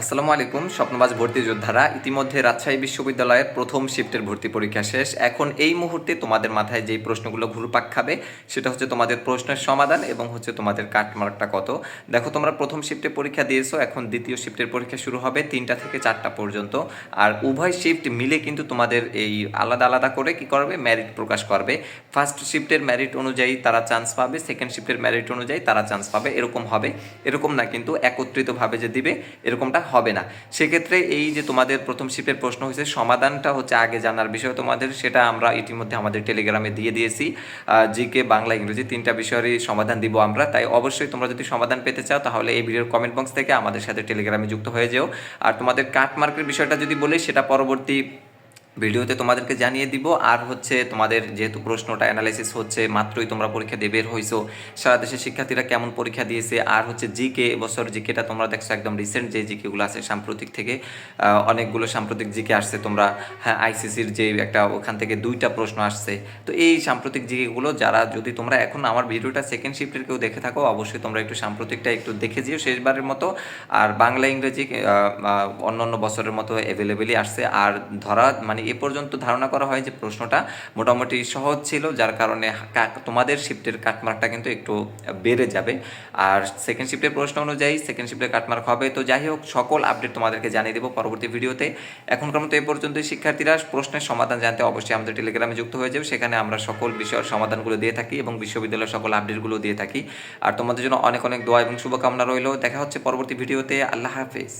আসসালামু আলাইকুম, স্বপ্নবাজ ভর্তি যোদ্ধারা। ইতিমধ্যে রাজশাহী বিশ্ববিদ্যালয়ের প্রথম শিফটের ভর্তি পরীক্ষা শেষ। এখন এই মুহূর্তে তোমাদের মাথায় যেই প্রশ্নগুলো ঘুরপাক খাবে, সেটা হচ্ছে তোমাদের প্রশ্নের সমাধান এবং হচ্ছে তোমাদের কাটমার্কটা কত। দেখো, তোমরা প্রথম শিফটে পরীক্ষা দিয়েছ, এখন দ্বিতীয় শিফটের পরীক্ষা শুরু হবে তিনটা থেকে চারটা পর্যন্ত। আর উভয় শিফট মিলে কিন্তু তোমাদের এই আলাদা আলাদা করে কি করবে? ম্যারিট প্রকাশ করবে। ফার্স্ট শিফটের ম্যারিট অনুযায়ী তারা চান্স পাবে সেকেন্ড শিফটের ম্যারিট অনুযায়ী তারা চান্স পাবে, এরকম হবে। এরকম না কিন্তু একত্রিতভাবে যে দিবে, এরকমটা হবে না। সেক্ষেত্রে এই যে তোমাদের প্রথম শিপের প্রশ্ন হয়েছে, সমাধানটা হচ্ছে আগে জানার বিষয় তোমাদের, সেটা আমরা ইতিমধ্যে আমাদের টেলিগ্রামে দিয়ে দিয়েছি। জিকে বাংলা ইংরেজি তিনটা বিষয়েরই সমাধান দিব আমরা। তাই অবশ্যই তোমরা যদি সমাধান পেতে চাও, তাহলে এই ভিডিওর কমেন্ট বক্স থেকে আমাদের সাথে টেলিগ্রামে যুক্ত হয়ে যেও। আর তোমাদের কাটমার্কের বিষয়টা যদি বলি, সেটা পরবর্তী ভিডিওতে তোমাদেরকে জানিয়ে দিব। আর হচ্ছে তোমাদের যেহেতু প্রশ্নটা অ্যানালাইসিস হচ্ছে, মাত্রই তোমরা পরীক্ষা দিয়ে বের হইছো। সারা দেশের শিক্ষার্থীরা কেমন পরীক্ষা দিয়েছে? আর হচ্ছে জিকে এবছর জিকেটা তোমরা দেখছ একদম রিসেন্ট যে জিকেগুলো আছে সাম্প্রতিক থেকে অনেকগুলো সাম্প্রতিক জিকে আসছে তোমরা হ্যাঁ আইসিসির যে একটা ওখান থেকে দুইটা প্রশ্ন আসছে। তো এই সাম্প্রতিক জিকেগুলো যারা, যদি তোমরা এখন আমার ভিডিওটা সেকেন্ড শিফটের কেউ দেখে থাকো, অবশ্যই তোমরা একটু সাম্প্রতিকটা একটু দেখে যেও শেষবারের মতো। আর বাংলা ইংরেজি অন্য অন্য বছরের মতো অ্যাভেলেবেলই আসছে। আর ধরা মানে এ পর্যন্ত ধারণা করা হয় যে প্রশ্নটা মোটামুটি সহজ ছিল, যার কারণে তোমাদের শিফটের কাটমার্কটা কিন্তু একটু বেড়ে যাবে। আর সেকেন্ড শিফটের প্রশ্ন অনুযায়ী সেকেন্ড শিফটের কাটমার্ক হবে। তো যাই হোক, সকল আপডেট তোমাদেরকে জানিয়ে দেবো পরবর্তী ভিডিওতে। এখনকার মতো এ পর্যন্তই শিক্ষার্থীরা। প্রশ্নের সমাধান জানতে অবশ্যই আমাদের টেলিগ্রামে যুক্ত হয়ে যাবে। সেখানে আমরা সকল বিষয়ের সমাধানগুলো দিয়ে থাকি এবং বিশ্ববিদ্যালয়ের সকল আপডেটগুলো দিয়ে থাকি। আর তোমাদের জন্য অনেক অনেক দোয়া এবং শুভকামনা রইল। দেখা হচ্ছে পরবর্তী ভিডিওতে। আল্লাহ হাফেজ।